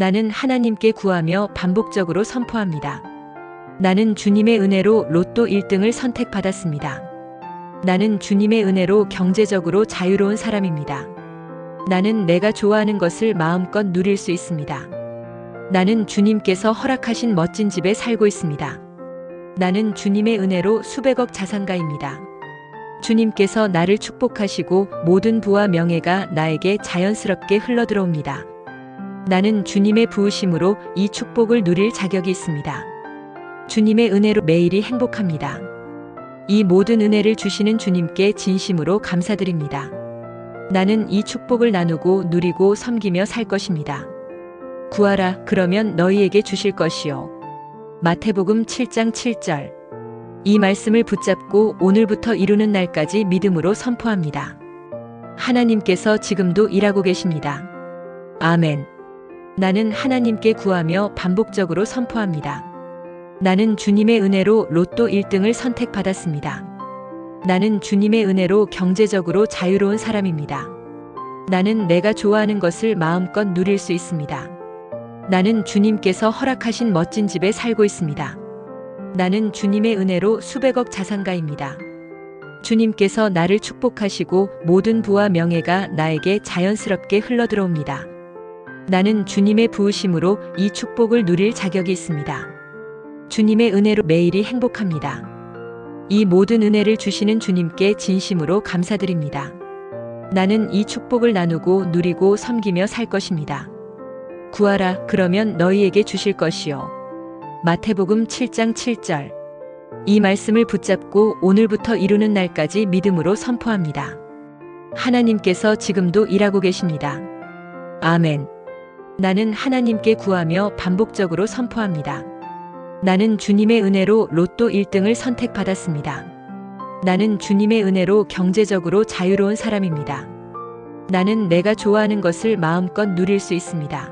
나는 하나님께 구하며 반복적으로 선포합니다. 나는 주님의 은혜로 로또 1등을 선택받았습니다. 나는 주님의 은혜로 경제적으로 자유로운 사람입니다. 나는 내가 좋아하는 것을 마음껏 누릴 수 있습니다. 나는 주님께서 허락하신 멋진 집에 살고 있습니다. 나는 주님의 은혜로 수백억 자산가입니다. 주님께서 나를 축복하시고 모든 부와 명예가 나에게 자연스럽게 흘러들어옵니다. 나는 주님의 부으심으로 이 축복을 누릴 자격이 있습니다. 주님의 은혜로 매일이 행복합니다. 이 모든 은혜를 주시는 주님께 진심으로 감사드립니다. 나는 이 축복을 나누고 누리고 섬기며 살 것입니다. 구하라 그러면 너희에게 주실 것이요. 마태복음 7장 7절. 이 말씀을 붙잡고 오늘부터 이루는 날까지 믿음으로 선포합니다. 하나님께서 지금도 일하고 계십니다. 아멘. 나는 하나님께 구하며 반복적으로 선포합니다. 나는 주님의 은혜로 로또 1등을 선택받았습니다. 나는 주님의 은혜로 경제적으로 자유로운 사람입니다. 나는 내가 좋아하는 것을 마음껏 누릴 수 있습니다. 나는 주님께서 허락하신 멋진 집에 살고 있습니다. 나는 주님의 은혜로 수백억 자산가입니다. 주님께서 나를 축복하시고 모든 부와 명예가 나에게 자연스럽게 흘러들어옵니다. 나는 주님의 부으심으로 이 축복을 누릴 자격이 있습니다. 주님의 은혜로 매일이 행복합니다. 이 모든 은혜를 주시는 주님께 진심으로 감사드립니다. 나는 이 축복을 나누고 누리고 섬기며 살 것입니다. 구하라 그러면 너희에게 주실 것이요. 마태복음 7장 7절. 이 말씀을 붙잡고 오늘부터 이루는 날까지 믿음으로 선포합니다. 하나님께서 지금도 일하고 계십니다. 아멘. 나는 하나님께 구하며 반복적으로 선포합니다. 나는 주님의 은혜로 로또 1등을 선택받았습니다. 나는 주님의 은혜로 경제적으로 자유로운 사람입니다. 나는 내가 좋아하는 것을 마음껏 누릴 수 있습니다.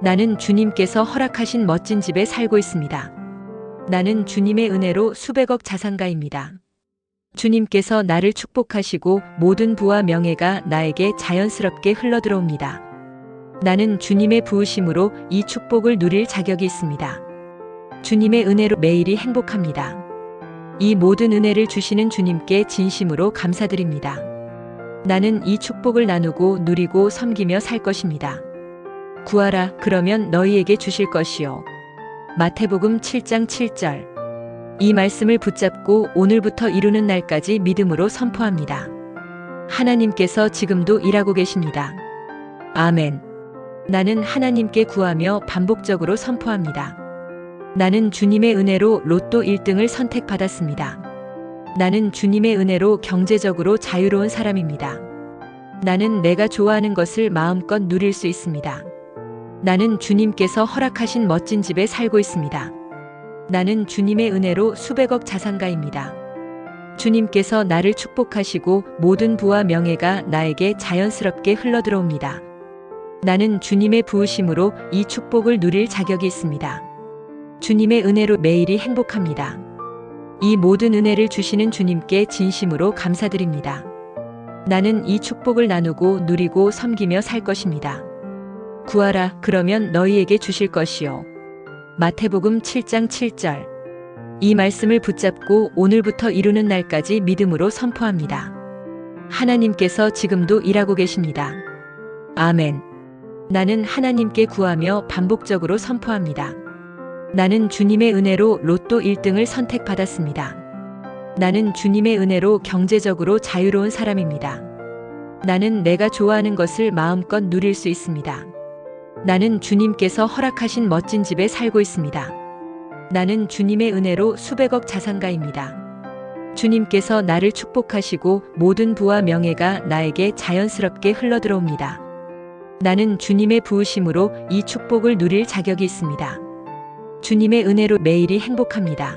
나는 주님께서 허락하신 멋진 집에 살고 있습니다. 나는 주님의 은혜로 수백억 자산가입니다. 주님께서 나를 축복하시고 모든 부와 명예가 나에게 자연스럽게 흘러들어옵니다. 나는 주님의 부으심으로 이 축복을 누릴 자격이 있습니다. 주님의 은혜로 매일이 행복합니다. 이 모든 은혜를 주시는 주님께 진심으로 감사드립니다. 나는 이 축복을 나누고 누리고 섬기며 살 것입니다. 구하라 그러면 너희에게 주실 것이요. 마태복음 7장 7절. 이 말씀을 붙잡고 오늘부터 이루는 날까지 믿음으로 선포합니다. 하나님께서 지금도 일하고 계십니다. 아멘. 나는 하나님께 구하며 반복적으로 선포합니다. 나는 주님의 은혜로 로또 1등을 선택받았습니다. 나는 주님의 은혜로 경제적으로 자유로운 사람입니다. 나는 내가 좋아하는 것을 마음껏 누릴 수 있습니다. 나는 주님께서 허락하신 멋진 집에 살고 있습니다. 나는 주님의 은혜로 수백억 자산가입니다. 주님께서 나를 축복하시고 모든 부와 명예가 나에게 자연스럽게 흘러들어옵니다. 나는 주님의 부으심으로 이 축복을 누릴 자격이 있습니다. 주님의 은혜로 매일이 행복합니다. 이 모든 은혜를 주시는 주님께 진심으로 감사드립니다. 나는 이 축복을 나누고 누리고 섬기며 살 것입니다. 구하라 그러면 너희에게 주실 것이요. 마태복음 7장 7절. 이 말씀을 붙잡고 오늘부터 이루는 날까지 믿음으로 선포합니다. 하나님께서 지금도 일하고 계십니다. 아멘. 나는 하나님께 구하며 반복적으로 선포합니다. 나는 주님의 은혜로 로또 1등을 선택받았습니다. 나는 주님의 은혜로 경제적으로 자유로운 사람입니다. 나는 내가 좋아하는 것을 마음껏 누릴 수 있습니다. 나는 주님께서 허락하신 멋진 집에 살고 있습니다. 나는 주님의 은혜로 수백억 자산가입니다. 주님께서 나를 축복하시고 모든 부와 명예가 나에게 자연스럽게 흘러들어옵니다. 나는 주님의 부으심으로 이 축복을 누릴 자격이 있습니다. 주님의 은혜로 매일이 행복합니다.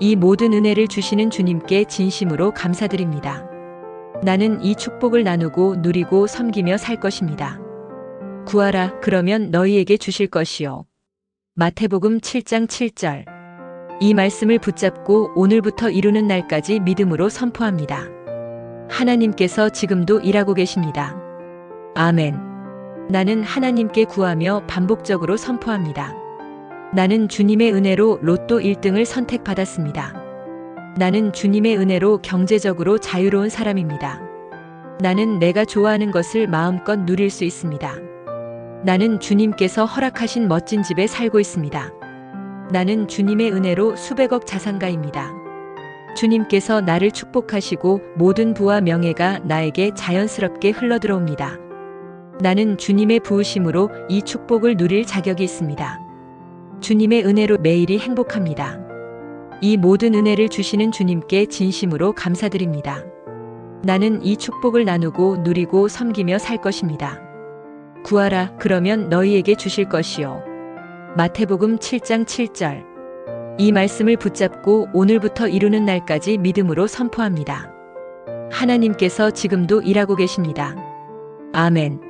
이 모든 은혜를 주시는 주님께 진심으로 감사드립니다. 나는 이 축복을 나누고 누리고 섬기며 살 것입니다. 구하라 그러면 너희에게 주실 것이요. 마태복음 7장 7절. 이 말씀을 붙잡고 오늘부터 이루는 날까지 믿음으로 선포합니다. 하나님께서 지금도 일하고 계십니다. 아멘. 나는 하나님께 구하며 반복적으로 선포합니다. 나는 주님의 은혜로 로또 1등을 선택받았습니다. 나는 주님의 은혜로 경제적으로 자유로운 사람입니다. 나는 내가 좋아하는 것을 마음껏 누릴 수 있습니다. 나는 주님께서 허락하신 멋진 집에 살고 있습니다. 나는 주님의 은혜로 수백억 자산가입니다. 주님께서 나를 축복하시고 모든 부와 명예가 나에게 자연스럽게 흘러들어옵니다. 나는 주님의 부으심으로 이 축복을 누릴 자격이 있습니다. 주님의 은혜로 매일이 행복합니다. 이 모든 은혜를 주시는 주님께 진심으로 감사드립니다. 나는 이 축복을 나누고 누리고 섬기며 살 것입니다. 구하라 그러면 너희에게 주실 것이요. 마태복음 7장 7절. 이 말씀을 붙잡고 오늘부터 이루는 날까지 믿음으로 선포합니다. 하나님께서 지금도 일하고 계십니다. 아멘.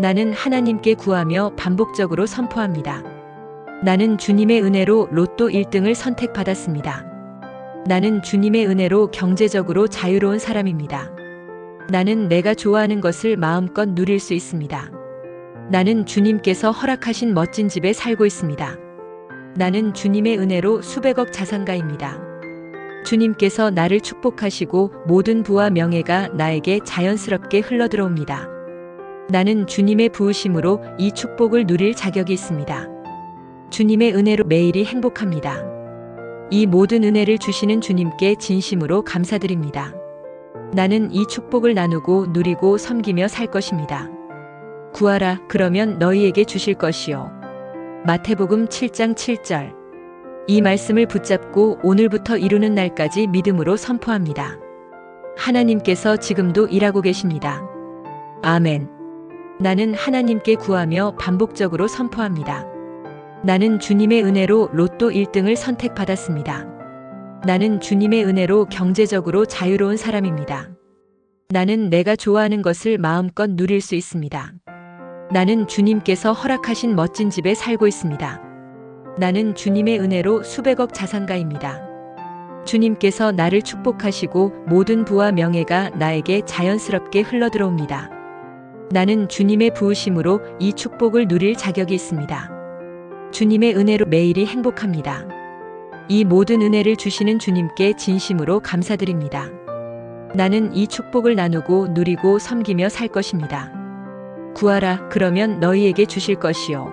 나는 하나님께 구하며 반복적으로 선포합니다. 나는 주님의 은혜로 로또 1등을 선택받았습니다. 나는 주님의 은혜로 경제적으로 자유로운 사람입니다. 나는 내가 좋아하는 것을 마음껏 누릴 수 있습니다. 나는 주님께서 허락하신 멋진 집에 살고 있습니다. 나는 주님의 은혜로 수백억 자산가입니다. 주님께서 나를 축복하시고 모든 부와 명예가 나에게 자연스럽게 흘러들어옵니다. 나는 주님의 부으심으로 이 축복을 누릴 자격이 있습니다. 주님의 은혜로 매일이 행복합니다. 이 모든 은혜를 주시는 주님께 진심으로 감사드립니다. 나는 이 축복을 나누고 누리고 섬기며 살 것입니다. 구하라 그러면 너희에게 주실 것이요. 마태복음 7장 7절. 이 말씀을 붙잡고 오늘부터 이루는 날까지 믿음으로 선포합니다. 하나님께서 지금도 일하고 계십니다. 아멘. 나는 하나님께 구하며 반복적으로 선포합니다. 나는 주님의 은혜로 로또 1등을 선택받았습니다. 나는 주님의 은혜로 경제적으로 자유로운 사람입니다. 나는 내가 좋아하는 것을 마음껏 누릴 수 있습니다. 나는 주님께서 허락하신 멋진 집에 살고 있습니다. 나는 주님의 은혜로 수백억 자산가입니다. 주님께서 나를 축복하시고 모든 부와 명예가 나에게 자연스럽게 흘러들어옵니다. 나는 주님의 부으심으로 이 축복을 누릴 자격이 있습니다. 주님의 은혜로 매일이 행복합니다. 이 모든 은혜를 주시는 주님께 진심으로 감사드립니다. 나는 이 축복을 나누고 누리고 섬기며 살 것입니다. 구하라 그러면 너희에게 주실 것이요.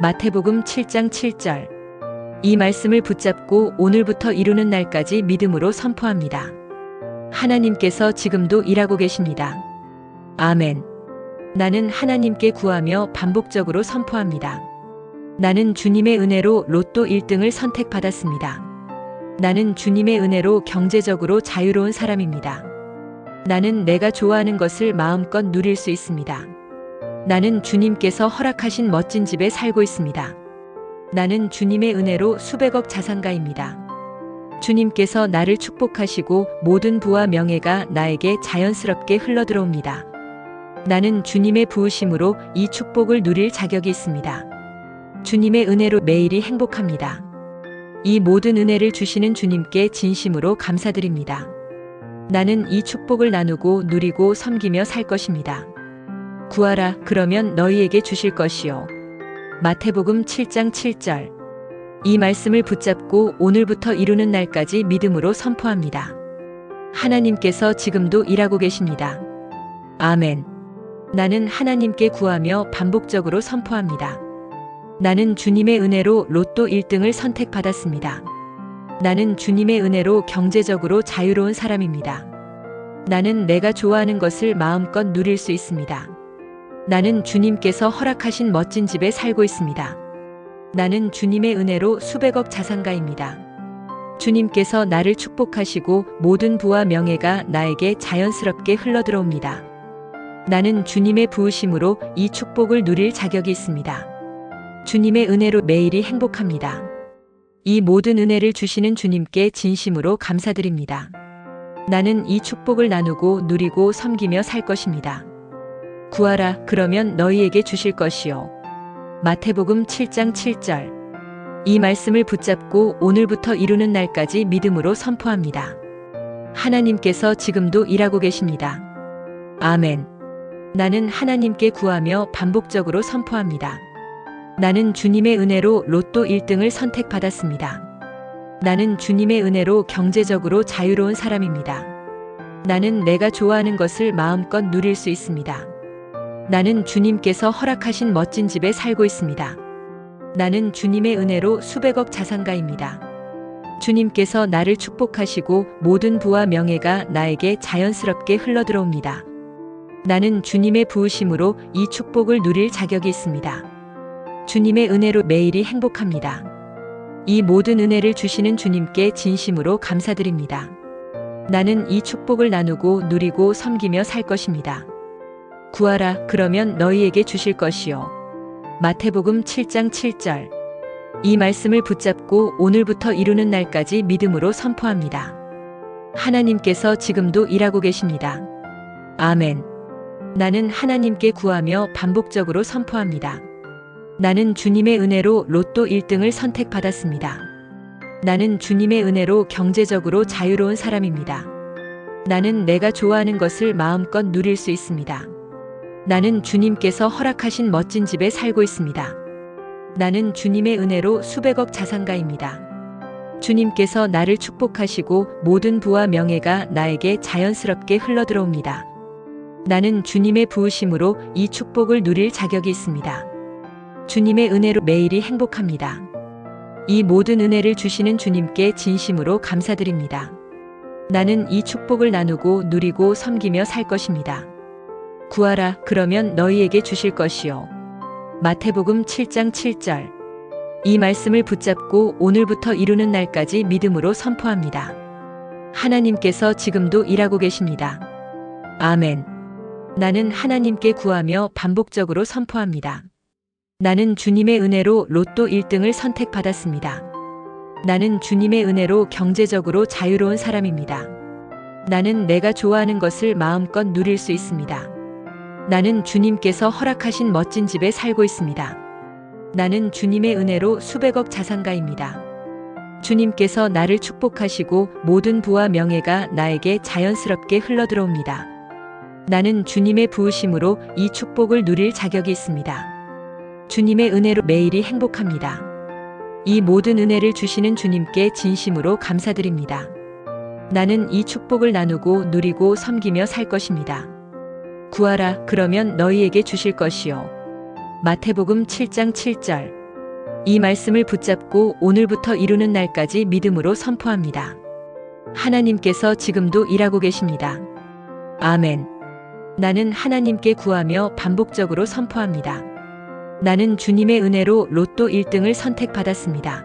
마태복음 7장 7절. 이 말씀을 붙잡고 오늘부터 이루는 날까지 믿음으로 선포합니다. 하나님께서 지금도 일하고 계십니다. 아멘. 나는 하나님께 구하며 반복적으로 선포합니다. 나는 주님의 은혜로 로또 1등을 선택받았습니다. 나는 주님의 은혜로 경제적으로 자유로운 사람입니다. 나는 내가 좋아하는 것을 마음껏 누릴 수 있습니다. 나는 주님께서 허락하신 멋진 집에 살고 있습니다. 나는 주님의 은혜로 수백억 자산가입니다. 주님께서 나를 축복하시고 모든 부와 명예가 나에게 자연스럽게 흘러들어옵니다. 나는 주님의 부으심으로 이 축복을 누릴 자격이 있습니다. 주님의 은혜로 매일이 행복합니다. 이 모든 은혜를 주시는 주님께 진심으로 감사드립니다. 나는 이 축복을 나누고 누리고 섬기며 살 것입니다. 구하라 그러면 너희에게 주실 것이요. 마태복음 7장 7절. 이 말씀을 붙잡고 오늘부터 이루는 날까지 믿음으로 선포합니다. 하나님께서 지금도 일하고 계십니다. 아멘. 나는 하나님께 구하며 반복적으로 선포합니다. 나는 주님의 은혜로 로또 1등을 선택받았습니다. 나는 주님의 은혜로 경제적으로 자유로운 사람입니다. 나는 내가 좋아하는 것을 마음껏 누릴 수 있습니다. 나는 주님께서 허락하신 멋진 집에 살고 있습니다. 나는 주님의 은혜로 수백억 자산가입니다. 주님께서 나를 축복하시고 모든 부와 명예가 나에게 자연스럽게 흘러들어옵니다. 나는 주님의 부으심으로 이 축복을 누릴 자격이 있습니다. 주님의 은혜로 매일이 행복합니다. 이 모든 은혜를 주시는 주님께 진심으로 감사드립니다. 나는 이 축복을 나누고 누리고 섬기며 살 것입니다. 구하라 그러면 너희에게 주실 것이요. 마태복음 7장 7절. 이 말씀을 붙잡고 오늘부터 이루는 날까지 믿음으로 선포합니다. 하나님께서 지금도 일하고 계십니다. 아멘. 나는 하나님께 구하며 반복적으로 선포합니다. 나는 주님의 은혜로 로또 1등을 선택받았습니다. 나는 주님의 은혜로 경제적으로 자유로운 사람입니다. 나는 내가 좋아하는 것을 마음껏 누릴 수 있습니다. 나는 주님께서 허락하신 멋진 집에 살고 있습니다. 나는 주님의 은혜로 수백억 자산가입니다. 주님께서 나를 축복하시고 모든 부와 명예가 나에게 자연스럽게 흘러들어옵니다. 나는 주님의 부으심으로 이 축복을 누릴 자격이 있습니다. 주님의 은혜로 매일이 행복합니다. 이 모든 은혜를 주시는 주님께 진심으로 감사드립니다. 나는 이 축복을 나누고 누리고 섬기며 살 것입니다. 구하라 그러면 너희에게 주실 것이요. 마태복음 7장 7절. 이 말씀을 붙잡고 오늘부터 이루는 날까지 믿음으로 선포합니다. 하나님께서 지금도 일하고 계십니다. 아멘. 나는 하나님께 구하며 반복적으로 선포합니다. 나는 주님의 은혜로 로또 1등을 선택받았습니다. 나는 주님의 은혜로 경제적으로 자유로운 사람입니다. 나는 내가 좋아하는 것을 마음껏 누릴 수 있습니다. 나는 주님께서 허락하신 멋진 집에 살고 있습니다. 나는 주님의 은혜로 수백억 자산가입니다. 주님께서 나를 축복하시고 모든 부와 명예가 나에게 자연스럽게 흘러들어옵니다. 나는 주님의 부으심으로 이 축복을 누릴 자격이 있습니다. 주님의 은혜로 매일이 행복합니다. 이 모든 은혜를 주시는 주님께 진심으로 감사드립니다. 나는 이 축복을 나누고 누리고 섬기며 살 것입니다. 구하라 그러면 너희에게 주실 것이요. 마태복음 7장 7절. 이 말씀을 붙잡고 오늘부터 이루는 날까지 믿음으로 선포합니다. 하나님께서 지금도 일하고 계십니다. 아멘. 나는 하나님께 구하며 반복적으로 선포합니다. 나는 주님의 은혜로 로또 1등을 선택받았습니다. 나는 주님의 은혜로 경제적으로 자유로운 사람입니다. 나는 내가 좋아하는 것을 마음껏 누릴 수 있습니다. 나는 주님께서 허락하신 멋진 집에 살고 있습니다. 나는 주님의 은혜로 수백억 자산가입니다. 주님께서 나를 축복하시고 모든 부와 명예가 나에게 자연스럽게 흘러들어옵니다. 나는 주님의 부으심으로 이 축복을 누릴 자격이 있습니다. 주님의 은혜로 매일이 행복합니다. 이 모든 은혜를 주시는 주님께 진심으로 감사드립니다. 나는 이 축복을 나누고 누리고 섬기며 살 것입니다. 구하라 그러면 너희에게 주실 것이요. 마태복음 7장 7절. 이 말씀을 붙잡고 오늘부터 이루는 날까지 믿음으로 선포합니다. 하나님께서 지금도 일하고 계십니다. 아멘. 나는 하나님께 구하며 반복적으로 선포합니다. 나는 주님의 은혜로 로또 1등을 선택받았습니다.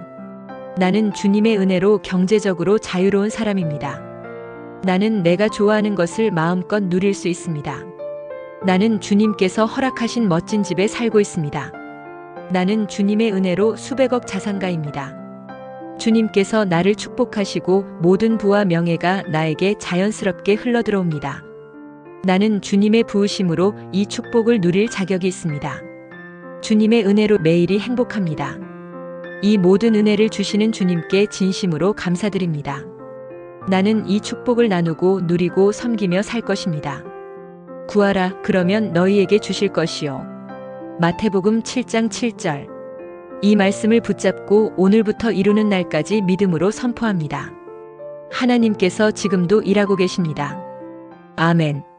나는 주님의 은혜로 경제적으로 자유로운 사람입니다. 나는 내가 좋아하는 것을 마음껏 누릴 수 있습니다. 나는 주님께서 허락하신 멋진 집에 살고 있습니다. 나는 주님의 은혜로 수백억 자산가입니다. 주님께서 나를 축복하시고 모든 부와 명예가 나에게 자연스럽게 흘러들어옵니다. 나는 주님의 부으심으로 이 축복을 누릴 자격이 있습니다. 주님의 은혜로 매일이 행복합니다. 이 모든 은혜를 주시는 주님께 진심으로 감사드립니다. 나는 이 축복을 나누고 누리고 섬기며 살 것입니다. 구하라 그러면 너희에게 주실 것이요. 마태복음 7장 7절. 이 말씀을 붙잡고 오늘부터 이루는 날까지 믿음으로 선포합니다. 하나님께서 지금도 일하고 계십니다. 아멘.